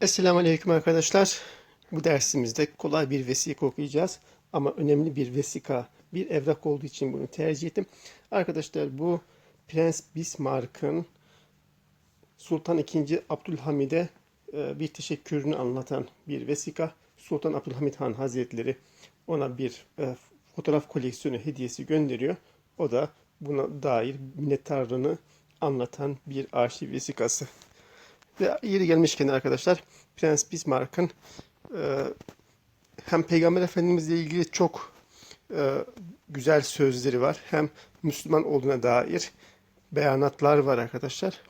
Esselamu Aleyküm arkadaşlar. Bu dersimizde kolay bir vesika okuyacağız. Ama önemli bir vesika, bir evrak olduğu için bunu tercih ettim. Arkadaşlar bu Prens Bismarck'ın Sultan II. Abdülhamid'e e, bir teşekkürünü anlatan bir vesika. Sultan Abdülhamid Han Hazretleri ona bir e, fotoğraf koleksiyonu hediyesi gönderiyor. O da buna dair minnettarlığını anlatan bir arşiv vesikası. Ve yeri gelmişken arkadaşlar Prens Bismarck'ın e, hem Peygamber Efendimizle ilgili çok e, güzel sözleri var. Hem Müslüman olduğuna dair beyanatlar var arkadaşlar.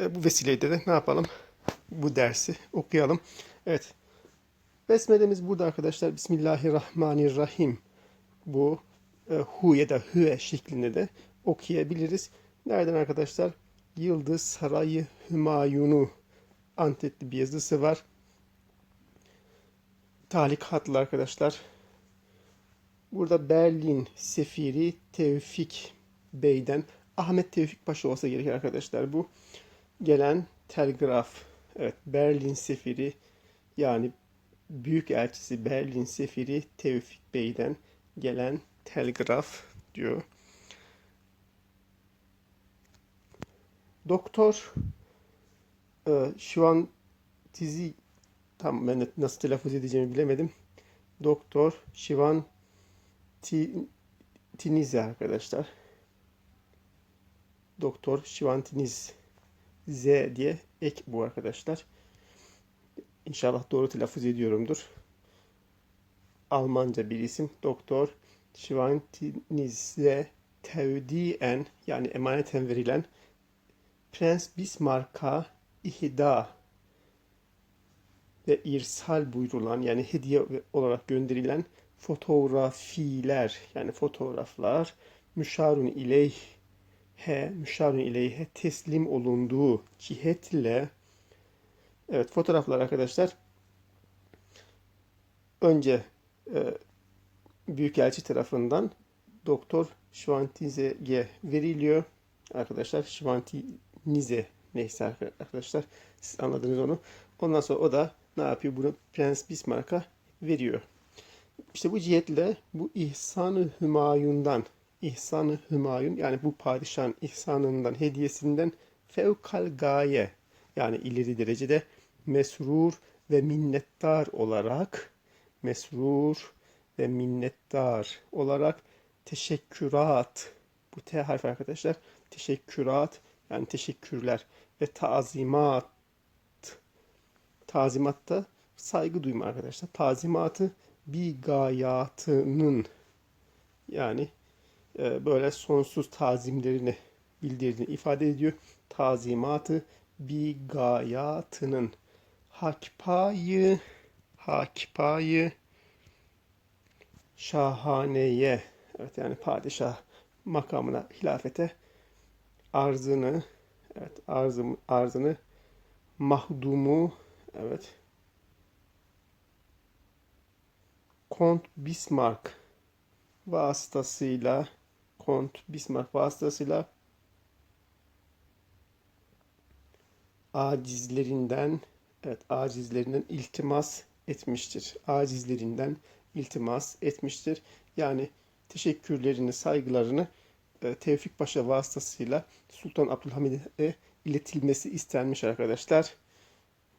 E, bu vesileyle de ne yapalım? Bu dersi okuyalım. Evet. Besmelemiz burada arkadaşlar. Bismillahirrahmanirrahim. Bu e, hu ya da hüe şeklinde de okuyabiliriz. Nereden arkadaşlar? Yıldız Sarayı Hümayun'u Antepli bir yazısı var. Talikatlı arkadaşlar. Burada Berlin Sefiri Tevfik Bey'den Ahmet Tevfik Paşa olsa gerekir arkadaşlar bu. Gelen telgraf. Evet Berlin Sefiri yani Büyük Elçisi Berlin Sefiri Tevfik Bey'den gelen telgraf diyor. Doktor e, şu an dizi tam ben nasıl telaffuz edeceğimi bilemedim. Doktor Şivan Ti, Tinize arkadaşlar. Doktor Şivan Tiniz Z diye ek bu arkadaşlar. İnşallah doğru telaffuz ediyorumdur. Almanca bir isim. Doktor Şivan Tinize tevdiyen yani emaneten verilen Prens Bismarck'a ihda ve irsal buyurulan yani hediye olarak gönderilen fotoğrafiler yani fotoğraflar müşarun ileyhe müşarun ileyhe teslim olunduğu cihetle evet fotoğraflar arkadaşlar önce e, Büyükelçi tarafından Doktor Şvantize'ye veriliyor. Arkadaşlar Şvantinize neyse arkadaşlar siz anladınız onu. Ondan sonra o da ne yapıyor? Bunu Prens Bismarck'a veriyor. İşte bu cihetle bu İhsan-ı Hümayun'dan İhsan-ı Hümayun yani bu padişahın ihsanından, hediyesinden fevkal gaye yani ileri derecede mesrur ve minnettar olarak mesrur ve minnettar olarak teşekkürat bu T harfi arkadaşlar teşekkürat yani teşekkürler ve tazimat. Tazimatta saygı duyma arkadaşlar. Tazimatı bir gayatının yani e, böyle sonsuz tazimlerini bildirdiğini ifade ediyor. Tazimatı bir gayatının. Hakpayı hakpayı şahaneye evet yani padişah makamına hilafete arzını evet arzım arzını mahdumu evet Kont Bismarck vasıtasıyla Kont Bismarck vasıtasıyla acizlerinden evet acizlerinden iltimas etmiştir. Acizlerinden iltimas etmiştir. Yani teşekkürlerini, saygılarını Tevfik Paşa vasıtasıyla Sultan Abdülhamid'e iletilmesi istenmiş arkadaşlar.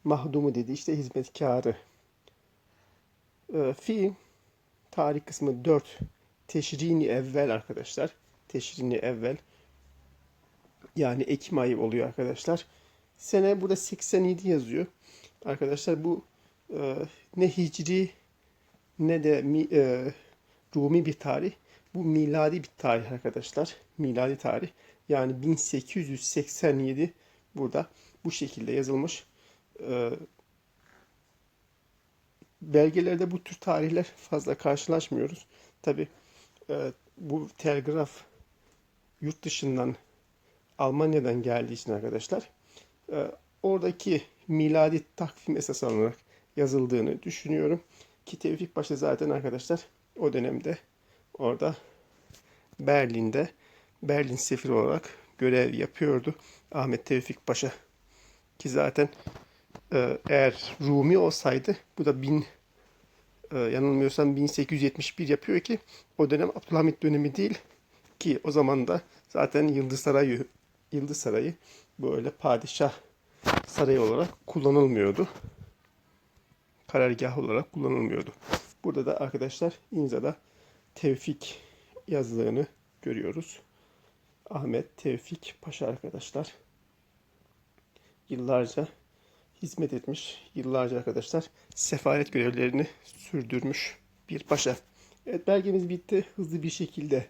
Mahdumu dedi işte hizmetkarı. E, fi tarih kısmı 4 teşrini evvel arkadaşlar. Teşrini evvel yani Ekim ayı oluyor arkadaşlar. Sene burada 87 yazıyor. Arkadaşlar bu e, ne hicri ne de mi, e, Rumi bir tarih. Bu miladi bir tarih arkadaşlar. Miladi tarih. Yani 1887 burada bu şekilde yazılmış. Ee, belgelerde bu tür tarihler fazla karşılaşmıyoruz. Tabi e, bu telgraf yurt dışından Almanya'dan geldiği için arkadaşlar e, oradaki miladi takvim esas alınarak yazıldığını düşünüyorum. Ki Tevfik Paşa zaten arkadaşlar o dönemde orada Berlin'de Berlin sefiri olarak görev yapıyordu. Ahmet Tevfik Paşa ki zaten e, eğer Rumi olsaydı bu da bin e, yanılmıyorsam 1871 yapıyor ki o dönem Abdülhamit dönemi değil ki o zaman da zaten Yıldız Sarayı Yıldız Sarayı böyle padişah sarayı olarak kullanılmıyordu. Karargah olarak kullanılmıyordu. Burada da arkadaşlar imzada Tevfik yazdığını görüyoruz. Ahmet Tevfik Paşa arkadaşlar. Yıllarca hizmet etmiş. Yıllarca arkadaşlar sefaret görevlerini sürdürmüş bir paşa. Evet belgemiz bitti. Hızlı bir şekilde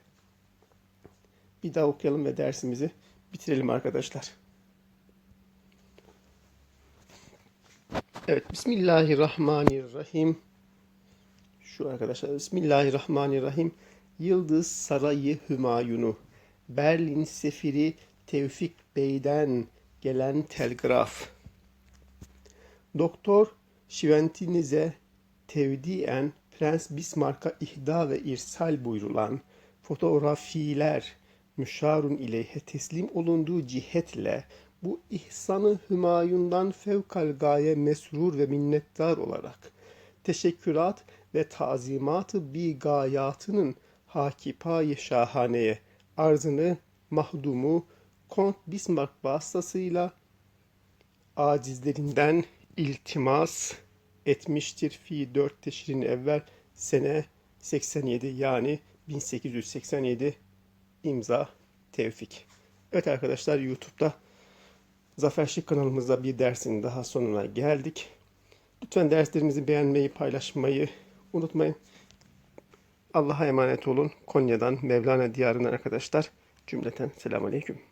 bir daha okuyalım ve dersimizi bitirelim arkadaşlar. Evet Bismillahirrahmanirrahim. Şu arkadaşlar Bismillahirrahmanirrahim. Yıldız Sarayı Hümayunu. Berlin Sefiri Tevfik Bey'den gelen telgraf. Doktor Şiventinize tevdiyen Prens Bismarck'a ihda ve irsal buyrulan fotoğrafiler müşarun ileyhe teslim olunduğu cihetle bu ihsanı Hümayun'dan fevkal gaye mesrur ve minnettar olarak teşekkürat ve tazimatı bi gayatının hakipayı şahaneye arzını mahdumu Kont Bismarck vasıtasıyla acizlerinden iltimas etmiştir fi 4 teşrin evvel sene 87 yani 1887 imza Tevfik. Evet arkadaşlar YouTube'da Zafer Şık kanalımızda bir dersin daha sonuna geldik. Lütfen derslerimizi beğenmeyi, paylaşmayı unutmayın. Allah'a emanet olun. Konya'dan, Mevlana diyarından arkadaşlar. Cümleten selamun aleyküm.